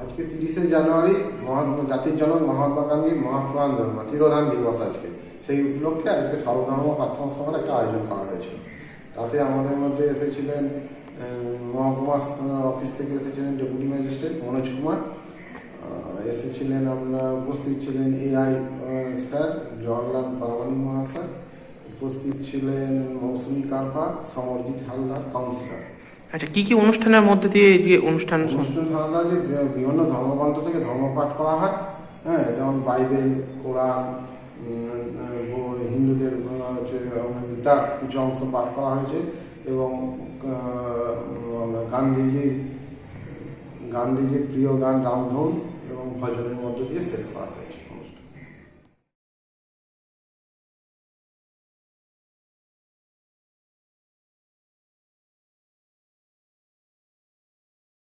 আজকে তিরিশে জানুয়ারি মহাত্মা জাতির জনক মহাত্মা গান্ধীর মহাপ্রাণ জন্ম তিরোধান দিবস আজকে সেই উপলক্ষে আজকে সর্বধর্ম প্রার্থনা সভার একটা আয়োজন করা হয়েছিল তাতে আমাদের মধ্যে এসেছিলেন মহকুমা অফিস থেকে এসেছিলেন ডেপুটি ম্যাজিস্ট্রেট মনোজ কুমার। এসেছিলেন আপনার উপস্থিত ছিলেন এআই স্যার জওয়াহরলাল প্রামাণিক মহাশয়। উপস্থিত ছিলেন মৌসুমী কারফা সমরজিৎ হালদার কাউন্সিলর আচ্ছা কি কি অনুষ্ঠানের মধ্যে দিয়ে এই যে অনুষ্ঠান মুসলিম যে বিভিন্ন ধর্মগ্রন্থ থেকে ধর্মপাঠ করা হয় হ্যাঁ যেমন বাইবেল কোরআন গীতার কিছু অংশ পাঠ করা হয়েছে এবং গান্ধীজির গান্ধীজির প্রিয় গান রামধন এবং ভজনের মধ্য দিয়ে শেষ করা হয়েছে।